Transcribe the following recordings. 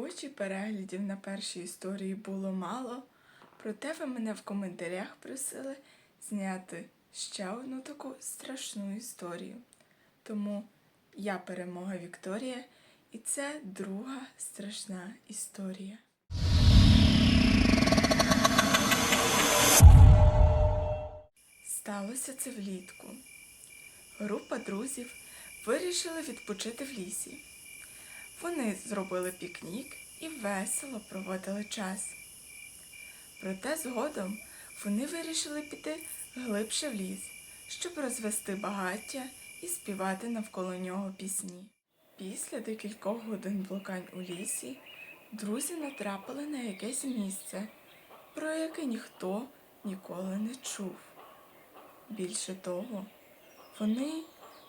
Хоч і переглядів на першій історії було мало, проте ви мене в коментарях просили зняти ще одну таку страшну історію. Тому я перемога Вікторія, і це друга страшна історія. Сталося це влітку. Група друзів вирішили відпочити в лісі. Вони зробили пікнік і весело проводили час. Проте згодом вони вирішили піти глибше в ліс, щоб розвести багаття і співати навколо нього пісні. Після декількох годин блукань у лісі друзі натрапили на якесь місце, про яке ніхто ніколи не чув. Більше того, вони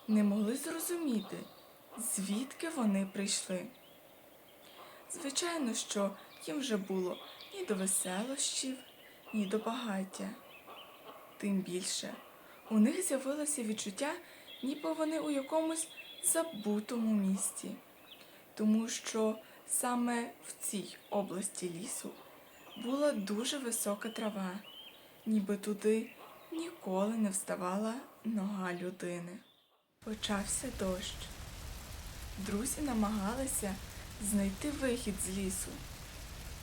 не могли зрозуміти, звідки вони прийшли. Звичайно, що їм вже було ні до веселощів, ні до багаття. Тим більше у них з'явилося відчуття, ніби вони у якомусь забутому місті, тому що саме в цій області лісу була дуже висока трава, ниби туди ніколи не вставала нога людини. Почався дощ. Друзі намагалися знайти вихід з лісу.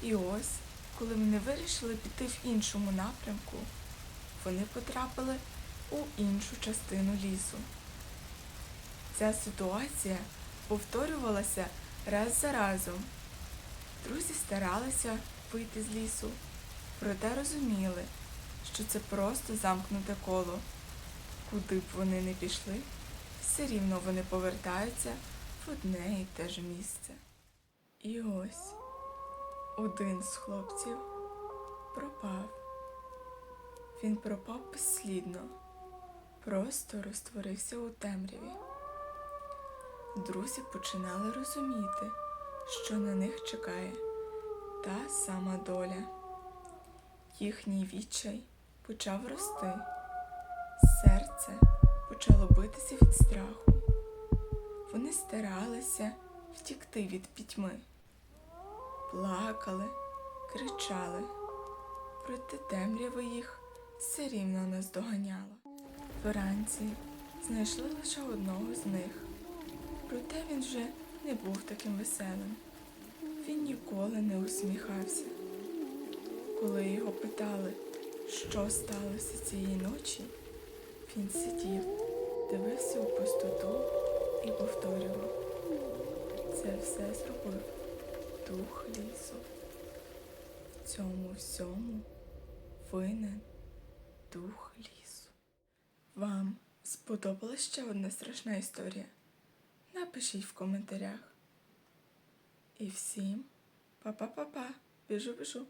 І ось, коли вони вирішили піти в іншому напрямку, вони потрапили у іншу частину лісу. Ця ситуація повторювалася раз за разом. Друзі старалися вийти з лісу, проте розуміли, що це просто замкнуте коло. Куди б вони не пішли, все рівно вони повертаються одне і те ж місце. І ось один з хлопців пропав. Він пропав безслідно, просто розтворився у темряві. Друзі починали розуміти, що на них чекає та сама доля. Їхній відчай почав рости, серце почало битися від страху. Вони старалися втікти від пітьми, плакали, кричали, проте темрява їх все рівно наздоганяла. Вранці знайшли лише одного з них, проте він вже не був таким веселим. Він ніколи не усміхався. Коли його питали, що сталося цієї ночі, він сидів, дивився у пустоту і повторював. Це все зробив дух лісу. Цьому всьому винен дух лісу. Вам сподобалась ще одна страшна історія? Напишіть в коментарях. І всім па-па-па-па. Біжу, біжу.